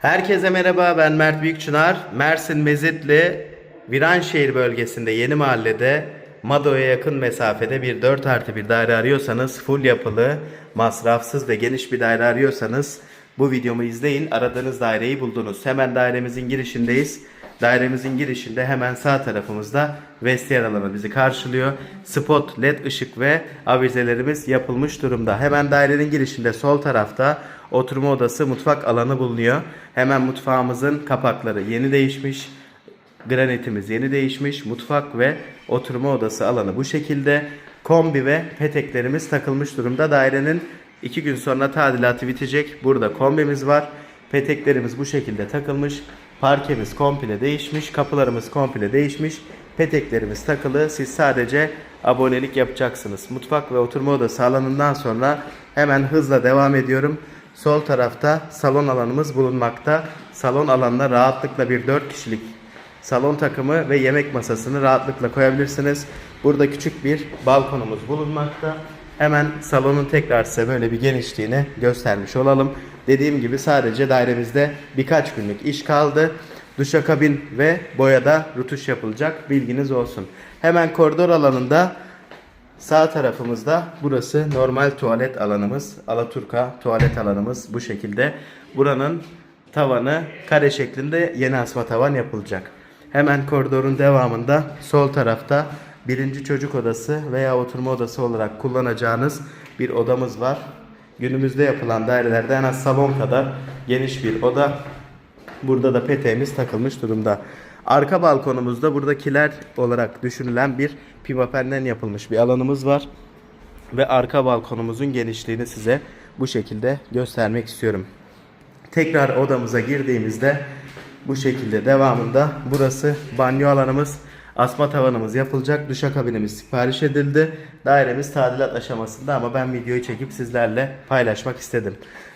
Herkese merhaba ben Mert Büyükçınar. Mersin Mezitli Viranşehir bölgesinde yeni mahallede Mado'ya yakın mesafede bir 4 artı bir daire arıyorsanız full yapılı, masrafsız ve geniş bir daire arıyorsanız bu videomu izleyin. Aradığınız daireyi buldunuz. Hemen dairemizin girişindeyiz. Dairemizin girişinde hemen sağ tarafımızda vestiyer alanı bizi karşılıyor. Spot, led ışık ve avizelerimiz yapılmış durumda. Hemen dairenin girişinde sol tarafta oturma odası, mutfak alanı bulunuyor. Hemen mutfağımızın kapakları yeni değişmiş. Granitimiz yeni değişmiş. Mutfak ve oturma odası alanı bu şekilde. Kombi ve peteklerimiz takılmış durumda. Dairenin iki gün sonra tadilatı bitecek. Burada kombimiz var. Peteklerimiz bu şekilde takılmış. Parkemiz komple değişmiş. Kapılarımız komple değişmiş. Peteklerimiz takılı. Siz sadece abonelik yapacaksınız. Mutfak ve oturma odası alanından sonra hemen hızla devam ediyorum. Sol tarafta salon alanımız bulunmakta. Salon alanına rahatlıkla bir 4 kişilik salon takımı ve yemek masasını rahatlıkla koyabilirsiniz. Burada küçük bir balkonumuz bulunmakta. Hemen salonun tekrar size böyle bir genişliğini göstermiş olalım. Dediğim gibi sadece dairemizde birkaç günlük iş kaldı. Duşakabin ve boyada rutuş yapılacak bilginiz olsun. Hemen koridor alanında Sağ tarafımızda burası normal tuvalet alanımız. Alaturka tuvalet alanımız bu şekilde. Buranın tavanı kare şeklinde yeni asma tavan yapılacak. Hemen koridorun devamında sol tarafta birinci çocuk odası veya oturma odası olarak kullanacağınız bir odamız var. Günümüzde yapılan dairelerde en az salon kadar geniş bir oda. Burada da peteğimiz takılmış durumda. Arka balkonumuzda buradakiler olarak düşünülen bir pimapenden yapılmış bir alanımız var. Ve arka balkonumuzun genişliğini size bu şekilde göstermek istiyorum. Tekrar odamıza girdiğimizde bu şekilde devamında burası banyo alanımız. Asma tavanımız yapılacak. Duşakabinimiz sipariş edildi. Dairemiz tadilat aşamasında ama ben videoyu çekip sizlerle paylaşmak istedim.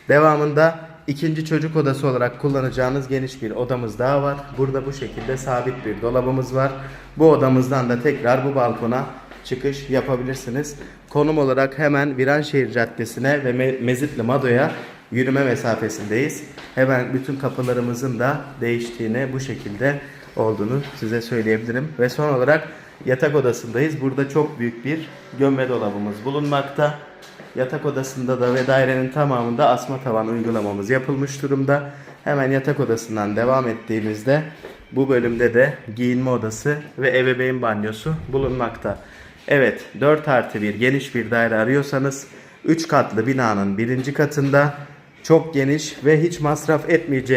Devamında ikinci çocuk odası olarak kullanacağınız geniş bir odamız daha var. Burada bu şekilde sabit bir dolabımız var. Bu odamızdan da tekrar bu balkona çıkış yapabilirsiniz. Konum olarak hemen Viranşehir Caddesi'ne ve Me- Mezitli Mado'ya yürüme mesafesindeyiz. Hemen bütün kapılarımızın da değiştiğini bu şekilde olduğunu size söyleyebilirim. Ve son olarak yatak odasındayız. Burada çok büyük bir gömme dolabımız bulunmakta. Yatak odasında da ve dairenin tamamında asma tavan uygulamamız yapılmış durumda. Hemen yatak odasından devam ettiğimizde bu bölümde de giyinme odası ve ebeveyn banyosu bulunmakta. Evet 4 artı 1 geniş bir daire arıyorsanız 3 katlı binanın birinci katında çok geniş ve hiç masraf etmeyeceğiniz